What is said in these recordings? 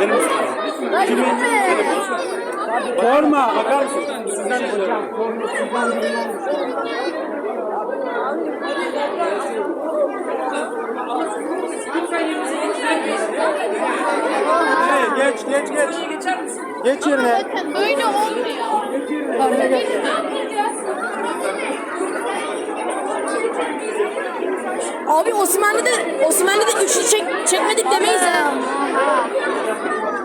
Benim Kimin? Sorma. Bakar mısın? Sizden hocam. Hey, geç geç geç. Geç yerine. Böyle olmuyor. Abi Osmanlı'da de Osmanlı'da de üçlü çek, çekmedik demeyiz ha.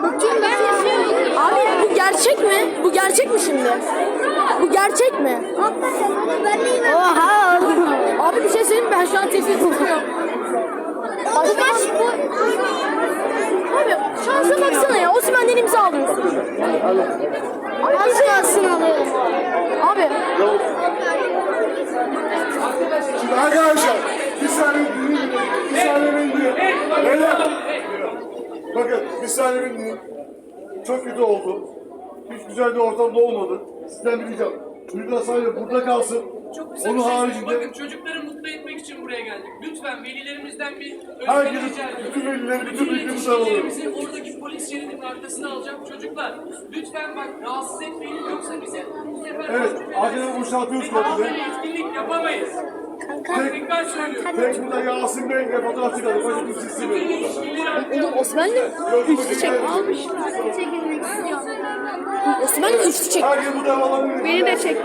Bakın ben yaşıyorum. Abi bu gerçek mi? Bu gerçek mi şimdi? Bu gerçek mi? Oha! Abi bir şey söyleyeyim mi? Ben şu an. O maç bu. Abi şansa baksana ya. Osmanlı'dan imza alıyorsun. Az kalsın alıyorum. Abi Şimdi Bir beni dinleyin. Çok kötü oldu. Hiç güzel bir ortamda olmadı. Sizden bileceğim. Çocuklar sadece burada kalsın. Çok kısa Onun bir şey haricinde Bakın çocukları mutlu etmek için buraya geldik. Lütfen velilerimizden bir özveri herkesin, rica ediyorum. bütün velileri, bütün Bütün alalım. yetişkinlerimizi oradaki polis şeridinin arkasına alacağım. Çocuklar lütfen bak rahatsız etmeyin yoksa bize bu sefer Evet, mahcup edersiniz. acele boşaltıyoruz Bir daha kapıyı. böyle etkinlik yapamayız. Tekrar söylüyorum. Tek burada Yasin Bey ve fotoğraf çıkardı. Başka kimse Bütün istemiyor. yetişkinleri oğlum Osmanlı üçlü çek almış. Çekilmek istiyorum. Osmanlı üçlü çek. Beni de çek.